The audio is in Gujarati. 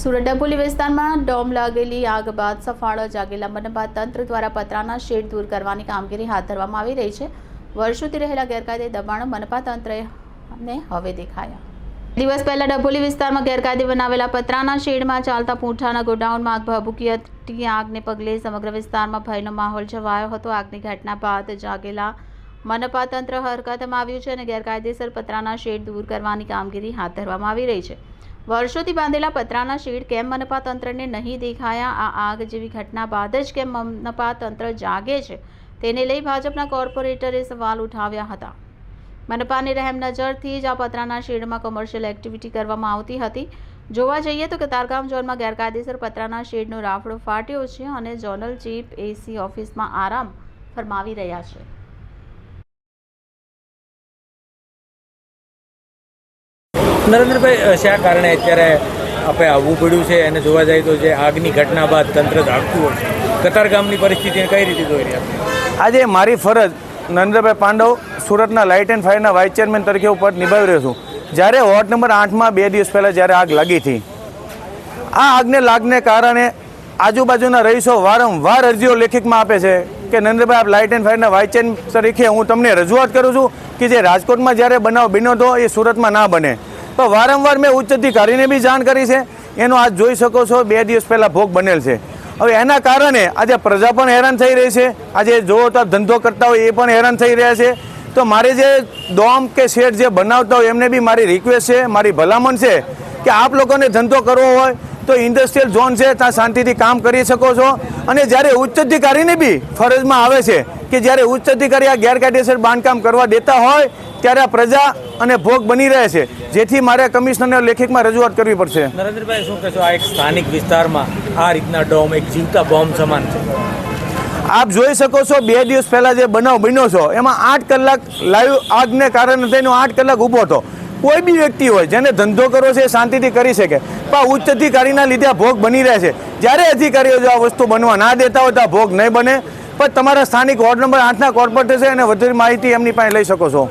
સુરત ડભોલી વિસ્તારમાં ડોમ લાગેલી આગ બાદ સફાળો જાગેલા મનપા તંત્ર દ્વારા પતરાના શેડ દૂર કરવાની કામગીરી હાથ ધરવામાં આવી રહી છે. વર્ષોથી રહેલા ગેરકાયદે દબાણો મનપા તંત્રને હવે દેખાયા. દિવસ પહેલા ડભોલી વિસ્તારમાં ગેરકાયદે બનાવેલા પતરાના શેડમાં ચાલતા પૂંઠાના ગોડાઉનમાં આગ ભભૂકી હતી. આગને પગલે સમગ્ર વિસ્તારમાં ભયનો માહોલ છવાયો હતો. આગની ઘટના બાદ જાગેલા મનપા તંત્ર હરકતમાં આવ્યું છે અને ગેરકાયદેસર પતરાના શેડ દૂર કરવાની કામગીરી હાથ ધરવામાં આવી રહી છે. વર્ષોથી બાંધેલા પતરાના શેડ કેમ મનપા તંત્રને નહીં દેખાયા? આ આગ જેવી ઘટના બાદ જ કેમ મનપા તંત્ર જાગે છે? તેને લઈ ભાજપના કોર્પોરેટરે સવાલ ઉઠાવ્યા હતા. મનપાની રહેમ નજરથી જ આ પતરાના શેડમાં કોમર્શિયલ એક્ટિવિટી કરવામાં આવતી હતી. જોવા જઈએ તો કતારગામ ઝોનમાં ગેરકાયદેસર પતરાના શેડનો રાફડો ફાટ્યો છે અને ઝોનલ ચીફ એસી ઓફિસમાં આરામ ફરમાવી રહ્યા છે. નરેન્દ્રભાઈ શા કારણે અત્યારે આપણે આવવું પડ્યું છે? અને જોવા જઈએ તો જે આગની ઘટના બાદ તંત્ર જાગતું હોય છે. કતારગામની પરિસ્થિતિને કઈ રીતે જોઈ રહ્યા આજે મારી ફરજ નરેન્દ્રભાઈ પાંડવ સુરતના લાઇટ એન્ડ ફાયરના વાઇસ ચેરમેન તરીકે ઉપર નિભાવી રહ્યો છું. જ્યારે વોર્ડ નંબર આઠમાં બે દિવસ પહેલાં જ્યારે આગ લાગી હતી. આ આગને લાગને કારણે આજુબાજુના રહીશો વારંવાર અરજીઓ લેખિતમાં આપે છે કે, નરેન્દ્રભાઈ, આપ લાઇટ એન્ડ ફાયરના વાઇસ ચેરમેન તરીકે હું તમને રજૂઆત કરું છું કે જે રાજકોટમાં જ્યારે બનાવ બન્યો હતો એ સુરતમાં ના બને. તો વારંવાર મેં ઉચ્ચ અધિકારીને બી જાણ કરી છે. એનો આજ જોઈ શકો છો, બે દિવસ પહેલાં ભોગ બનેલ છે. હવે એના કારણે આજે પ્રજા પણ હેરાન થઈ રહી છે. આજે જો તો ધંધો કરતા હોય એ પણ હેરાન થઈ રહ્યા છે. તો મારે જે ડોમ કે શેડ જે બનાવતા હોય એમને બી મારી રિક્વેસ્ટ છે, મારી ભલામણ છે કે આપ લોકોને ધંધો કરવો હોય તો ઇન્ડસ્ટ્રીયલ ઝોન છે, ત્યાં શાંતિથી કામ કરી શકો છો. અને જ્યારે ઉચ્ચ અધિકારીને બી ફરજમાં આવે છે કે જ્યારે ઉચ્ચ અધિકારી આ ગેરકાયદેસર બાંધકામ કરવા દેતા હોય ત્યારે આ પ્રજા અને ભોગ બની રહે છે. જેથી મારે કમિશનરને લેખિતમાં રજૂઆત કરવી પડશે. નરેન્દ્રભાઈ શું કહેશો? આ એક સ્થાનિક વિસ્તારમાં આ રીતના ડોમ એક જીવતા બોમ્બ સમાન છે. આપ જોઈ શકો છો બે દિવસ પહેલાં જે બનાવ બન્યો છો એમાં આઠ કલાક લાઈવ આગને કારણે થઈને આઠ કલાક ઊભો હતો. કોઈ બી વ્યક્તિ હોય જેને ધંધો કરવો છે એ શાંતિથી કરી શકે. પણ ઉચ્ચ અધિકારીના લીધે આ ભોગ બની રહે છે. જ્યારે અધિકારીઓ જો આ વસ્તુ બનવા ના દેતા હોય તો આ ભોગ નહીં બને. પણ તમારા સ્થાનિક વોર્ડ નંબર આઠના કોર્પોરેટર છે અને વધુ માહિતી એમની પાસે લઈ શકો છો.